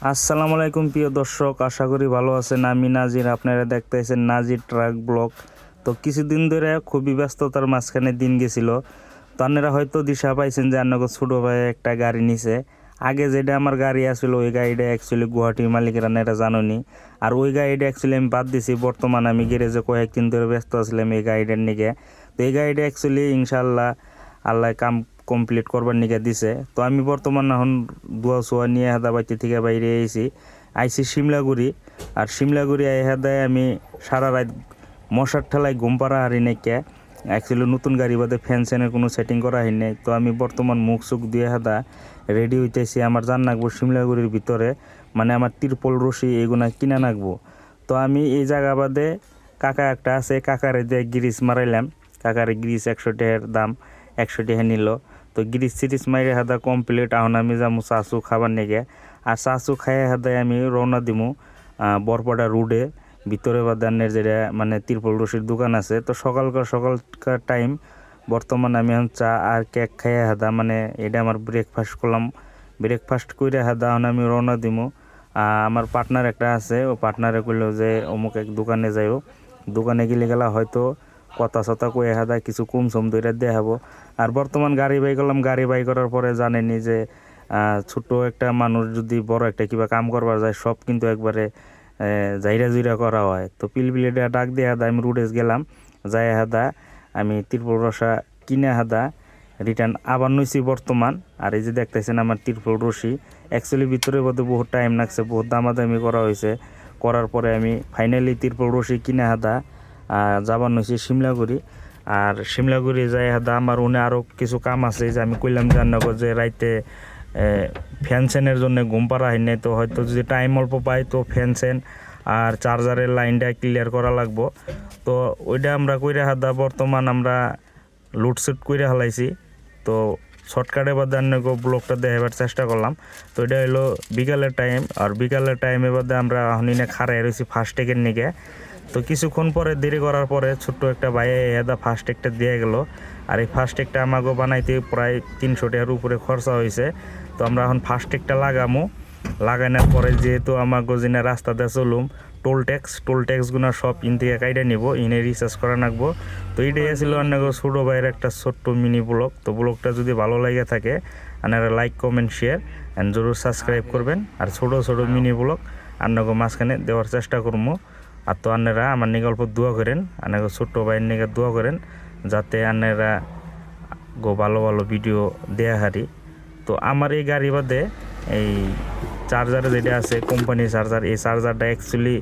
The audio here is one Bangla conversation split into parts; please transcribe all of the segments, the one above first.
আসসালামু আলাইকুম, প্রিয় দর্শক। আশা করি ভালো আছেন। আমি নাজির, আপনারা দেখতেছেন নাজির ট্রাক ব্লক তো কিছুদিন ধরে খুবই ব্যস্ততার মাঝখানে দিন গেছিল। তো আপনারা হয়তো দিশা পাইছেন যে আপনাকে ছোটো ভাই একটা গাড়ি নিছে। আগে যেটা আমার গাড়ি আছিল, ওই গাড়িটা অ্যাকচুয়ালি গুয়াহাটির মালিকেরা এটা জানোনি। আর ওই গাড়িটা অ্যাকচুয়ালি আমি বাদ দিছি। বর্তমানে আমি গ্যারেজে কয়েকদিন ধরে ব্যস্ত আছিলাম এই গাড়িটার নিকে। তো এই গাড়িটা অ্যাকচুয়ালি ইনশাল্লাহ আল্লাহ কাম কমপ্লিট করবার নিকে দিছে। তো আমি বর্তমান এখন দুয়া সোয়া নিয়ে হাদাবাইতে থেকে বাইরে আইছি। আইছি শিমলাগুড়ি। আর শিমলাগুড়ি আই হাদায় আমি সারা রাত মশার ঠেলায় ঘুম পাড়া হারি নাকি অ্যাকচুয়ালি নতুন গাড়ি বাদে ফ্যান স্যানের কোনো সেটিং করা হয় নাই। তো আমি বর্তমান মুখ চুখ দিয়ে হাদা রেডি হইতেছি আমার জান নাকবো শিমলাগুড়ির ভিতরে। মানে আমার তিরপল রশি এগুলা কিনা নাকবো। তো আমি এই জায়গা বাদে কাকা একটা আছে, কাকারে দিয়ে গিরিস মারাইলাম। কাকারে গিরিস একশো টাকার দাম। একশো টাকা নিল। তো গিরিস সিরিস মাইরে হাদা কমপ্লিট এখন আমি যাব চাচু খাবার নিগে। আর চাচু খাই হাদায় আমি রওনা দিমু বরপাড়া রোডে। ভিতরে বাদানের যেটা মানে তিরপল রশির দোকান আছে। তো সকালকার সকালকার টাইম বর্তমান আমি এখন চা আর কেক খাইয়া হাদা মানে এটা আমার ব্রেকফাস্ট করলাম। ব্রেকফাস্ট করে হাদা এখন আমি রওনা দিমু। আমার পার্টনার একটা আছে, ও পার্টনারে কইলো যে অমুক এক দোকানে যাইও। দোকানে গেলে গেলা হয়তো কথা সতা কয়ে হাদা কিছু কম সম দইরা দেখাবো আর বর্তমান গাড়ি বাই করলাম গাড়ি বাই করার পরে জানেনি যে ছোট একটা মানুষ যদি বড় একটা কিবা কাম করবার যায়, সব কিন্তু একবারে জাইরা জুইরা করা হয়। তো পিলপিলিটা ডাক দিয়ে হাদা আমি রুডেস গেলাম যাই হাদা আমি তিরপুল রসা কিনে হাদা রিটার্ন আবার নইছি বর্তমান। আর এই যে দেখতেছেন আমার তিরপুল রশি। অ্যাকচুয়ালি ভিতরে বোধ বহুত টাইম লাগছে, বহুত দামাদামি করা হয়েছে করার পরে আমি ফাইনালি তিরপুল রশি কিনে হাদা যাবার নইছি শিমলাগুড়ি। আর শিমলাগুড়ি যাই হাদা, আমার উনি আরও কিছু কাম আছে যে আমি কইলাম জাননগর যে রাইতে ফ্যান স্যানের জন্য ঘুম পাড়া হয় নাই, তো হয়তো যদি টাইম অল্প পাই, তো ফ্যান স্যান আর চার্জারের লাইনটা ক্লিয়ার করা লাগবো। তো ওইটা আমরা কইরা হাদা, বর্তমান আমরা লুটসুট করে হালাইছি। তো শর্টকাটে বা দান্নগো ব্লকটা দেখাবার চেষ্টা করলাম। তো এটা হলো বিকালের টাইম, আর বিকালের টাইমে বাদে আমরা হনিনে খাড়াই রয়েছি ফার্স্ট টেকের নিকে। তো কিছুক্ষণ পরে, দেরি করার পরে ছোট্ট একটা বাইয়ে এদা ফার্স্ট টেকটা দিয়ে গেল। আর এই ফার্স্ট টেকটা আমাকে বানাইতে প্রায় তিনশো টাকার উপরে খরচা হয়েছে তো আমরা এখন ফার্স্ট টেকটা লাগামো। লাগানোর পরে যেহেতু আমার গজিনা রাস্তাতে চলুম টোল ট্যাক্স টোল ট্যাক্সগুলো সব ইন থেকে কাইডে নিব, ইনে রিচার্জ করা নাকবো তো এইটাই ছিল অনেক ছোটো ভাইয়ের একটা ছোট্ট মিনি ব্লগ তো ব্লগটা যদি ভালো লাগে থাকে আপনারা লাইক কমেন্ট শেয়ার অ্যান্ড জরুর সাবস্ক্রাইব করবেন। আর ছোটো ছোটো মিনি ব্লগ আপনাকে মাঝখানে দেওয়ার চেষ্টা করব আর তো আপনারা আমার নিকে অল্প দোয়া করেন আপনাকে ছোট্ট ভাইয়ের নিকে দোয়া করেন, যাতে আপনারা গো ভালো ভালো ভিডিও দেয়া হারি। তো আমার এই গাড়ি বাদে এই চার্জার যেটা আছে কোম্পানি চার্জার এই চার্জারটা অ্যাকচুয়ালি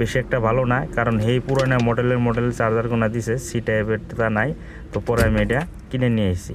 বেশি একটা ভালো না, কারণ এই পুরানো মডেলের মডেল চার্জার কোনা দিছে সি টাইপের তা নাই, তো পরে আমি এটা কিনে নিয়ে এসেছি